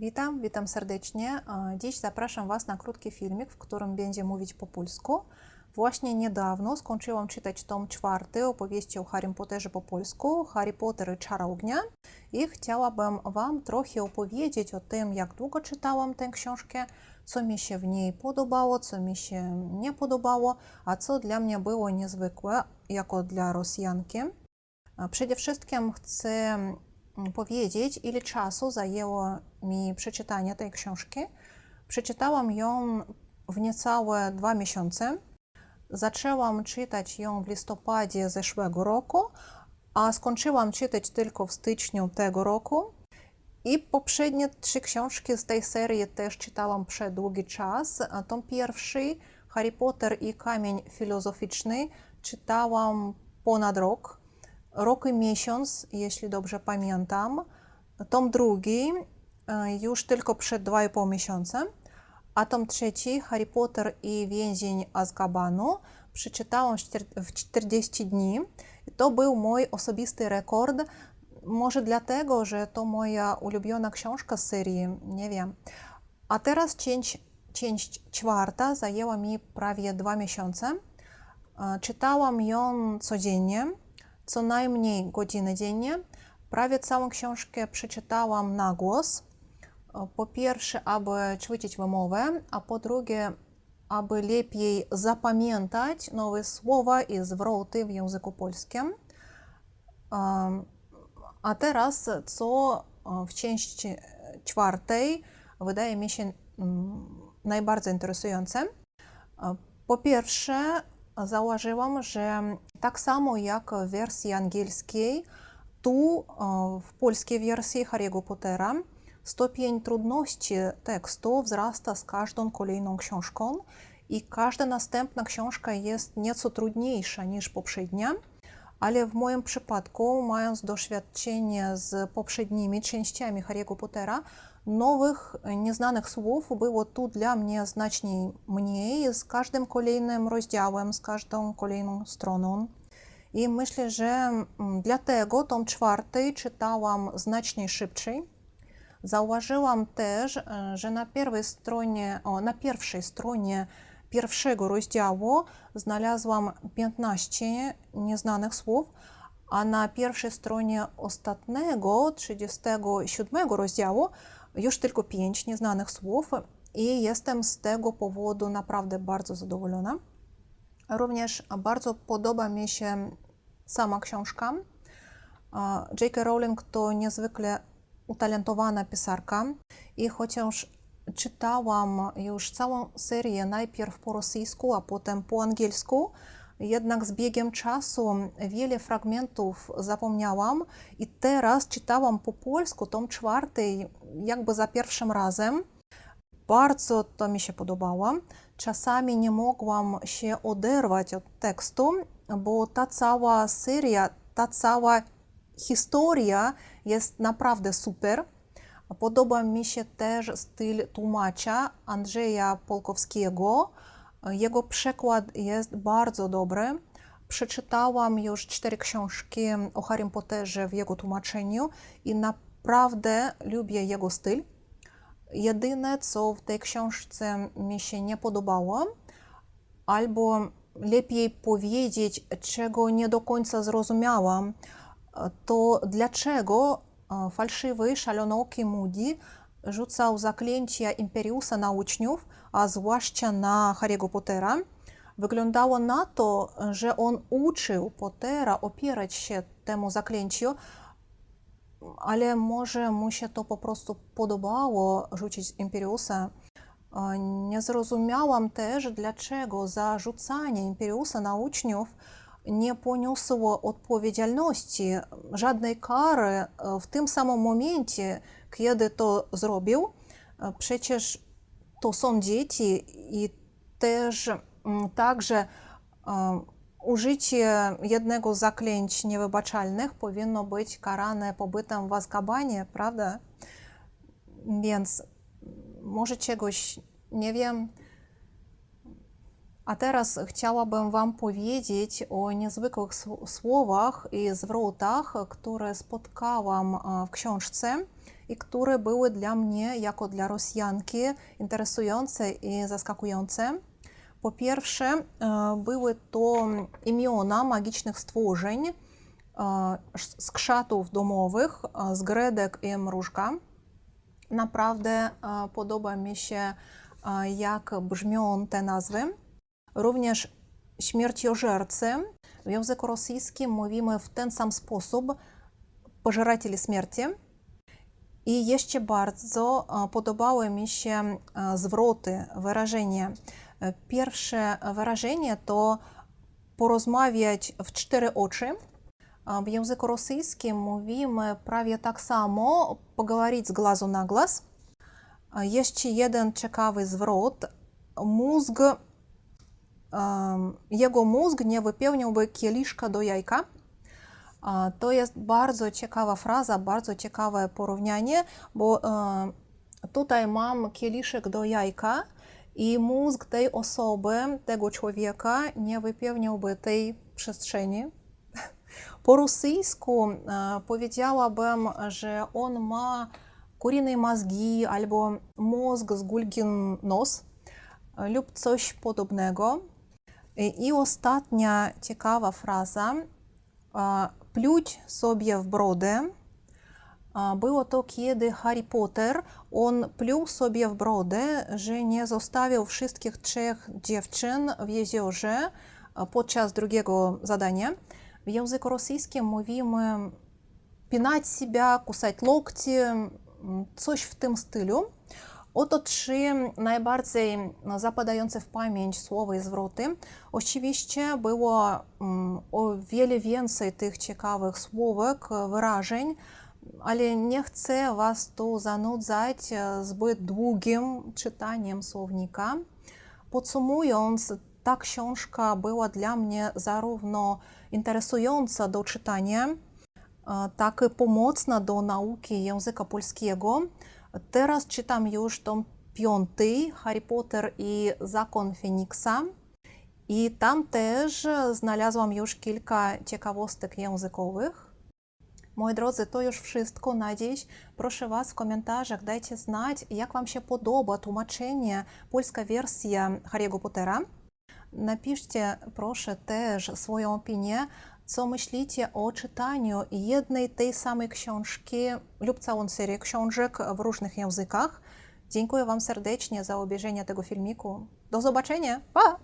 Witam, witam serdecznie. E, Dziś zapraszam Was na krótki filmik, w którym będzie mówić po polsku. Właśnie niedawno skończyłam czytać tom czwarty opowieści o Harry Potterze po polsku, Harry Potter i Czar Ognia i chciałabym Wam trochę opowiedzieć o tym, jak długo czytałam tę książkę, co mi się w niej podobało, co mi się nie podobało, a co dla mnie było niezwykłe, jako dla Rosjanki. Przede wszystkim chcę powiedzieć, ile czasu zajęło mi przeczytanie tej książki. Przeczytałam ją w niecałe dwa miesiące. Zaczęłam czytać ją w listopadzie zeszłego roku, a skończyłam czytać tylko w styczniu tego roku. I poprzednie trzy książki z tej serii też czytałam przez długi czas. Tom pierwszy, Harry Potter i Kamień Filozoficzny, czytałam ponad rok. Rok i miesiąc, jeśli dobrze pamiętam. Tom drugi e, już tylko przed dwa i pół miesiąca. A tom trzeci, Harry Potter i więzień Azkabanu, przeczytałam w 40 dni. To był mój osobisty rekord. Może dlatego, że to moja ulubiona książka z serii, nie wiem. A teraz część, część czwarta zajęła mi prawie dwa miesiące. E, Czytałam ją codziennie, co najmniej godzinę dziennie. Prawie całą książkę przeczytałam na głos. Po pierwsze, aby ćwiczyć wymowę, a po drugie, aby lepiej zapamiętać nowe słowa i zwroty w języku polskim. A teraz, co w części czwartej wydaje mi się mm, najbardziej interesujące. Po pierwsze, zauważyłam, że tak samo jak w wersji angielskiej, tu e, w polskiej wersji Harry'ego Pottera stopień trudności tekstu wzrasta z każdą kolejną książką i każda następna książka jest nieco trudniejsza niż poprzednia, ale w moim przypadku, mając doświadczenie z poprzednimi częściami Harry'ego Pottera, nowych, nieznanych słów było tu dla mnie znacznie mniej z każdym kolejnym rozdziałem, z każdą kolejną stroną. I myślę, że mm, dlatego tom czwarty czytałam znacznie szybciej. Zauważyłam też, e, że na stronie, o, na pierwszej stronie pierwszego rozdziału znalazłam 15 nieznanych słów, a na pierwszej stronie ostatniego, 37 rozdziału, już tylko 5 nieznanych słów i jestem z tego powodu naprawdę bardzo zadowolona. Również bardzo podoba mi się sama książka. J.K. Rowling to niezwykle utalentowana pisarka i chociaż czytałam już całą serię najpierw po rosyjsku, a potem po angielsku, jednak z biegiem czasu wiele fragmentów zapomniałam i teraz czytałam po polsku tom czwarty jakby za pierwszym razem. Bardzo to mi się podobało. Czasami nie mogłam się oderwać od tekstu, bo ta cała seria, ta cała historia jest naprawdę super. Podoba mi się też styl tłumacza Andrzeja Polkowskiego. Jego przekład jest bardzo dobry. Przeczytałam już cztery książki o Harrym Potterze w jego tłumaczeniu i naprawdę lubię jego styl. Jedyne, co w tej książce mi się nie podobało, albo lepiej powiedzieć, czego nie do końca zrozumiałam, to dlaczego fałszywy szalonoki Moody rzucał zaklęcia Imperiusa na uczniów, a zwłaszcza na Harry'ego Pottera. Wyglądało na to, że on uczył Pottera opierać się temu zaklęciu, ale może mu się to po prostu podobało rzucić Imperiusa. Nie zrozumiałam też, dlaczego za rzucanie Imperiusa na uczniów nie poniosło odpowiedzialności, żadnej kary w tym samym momencie, kiedy to zrobił. Przecież to są dzieci i też także użycie jednego z zaklęć niewybaczalnych powinno być karane pobytem w Azkabanie, prawda? Więc może czegoś nie wiem. A teraz chciałabym Wam powiedzieć o niezwykłych sł- słowach i zwrotach, które spotkałam e, w książce i które były dla mnie, jako dla Rosjanki, interesujące i zaskakujące. Po pierwsze, e, były to imiona magicznych stworzeń, e, z krzatów domowych, z gredek i mrużka. Naprawdę podoba mi się, jak brzmią te nazwy Również śmierciożercy. W języku rosyjskim mówimy w ten sam sposób pożeratели śmierci. I jeszcze bardzo e, podobały mi się e, zwroty, wyrażenie. E, Pierwsze wyrażenie to porozmawiać w cztery oczy. A W języku rosyjskim mówimy prawie tak samo, poговорить z glazu na glas. A Jeszcze jeden ciekawy zwrot. Mózg, em, jego mózg nie wypełniłby kieliszka do jajka. To jest bardzo ciekawa fraza, bardzo ciekawe porównanie, bo tutaj mam kieliszek do jajka i mózg tej osoby, tego człowieka nie wypełniłby tej przestrzeni. Po rosyjsku powiedziałabym, że on ma kuryne mózgi albo mózg z gulgin nos lub coś podobnego. Ciekawa fraza. e, Pluć sobie w brodę. E, Było to, kiedy Harry Potter, on pluł sobie w brodę, że nie zostawił wszystkich trzech dziewczyn w jeziorze e, podczas drugiego zadania. W języku rosyjskim mówimy pinać себя, кусать локти, coś w tym stylu. Oto trzy najbardziej zapadające w pamięć słowa i zwroty. Oczywiście było mm, o wiele więcej tych ciekawych słówek, wyrażeń, ale nie chcę Was tu zanudzać e, zbyt długim czytaniem słownika. Podsumując, ta książka była dla mnie zarówno interesująca do czytania, e, tak i pomocna do nauki języka polskiego. Teraz czytam już tom piąty, Harry Potter i Zakon Feniksa. I tam też znalazłam już kilka ciekawostek językowych. Moi drodzy, to już wszystko na dziś. Proszę Was w komentarzach dajcie znać, jak Wam się podoba tłumaczenie, polska wersja Harry'ego Pottera. Napiszcie proszę też swoją opinię, co myślicie o czytaniu jednej tej samej książki lub całą serię książek w różnych językach. Dziękuję Wam serdecznie za obejrzenie tego filmiku. Do zobaczenia. Pa!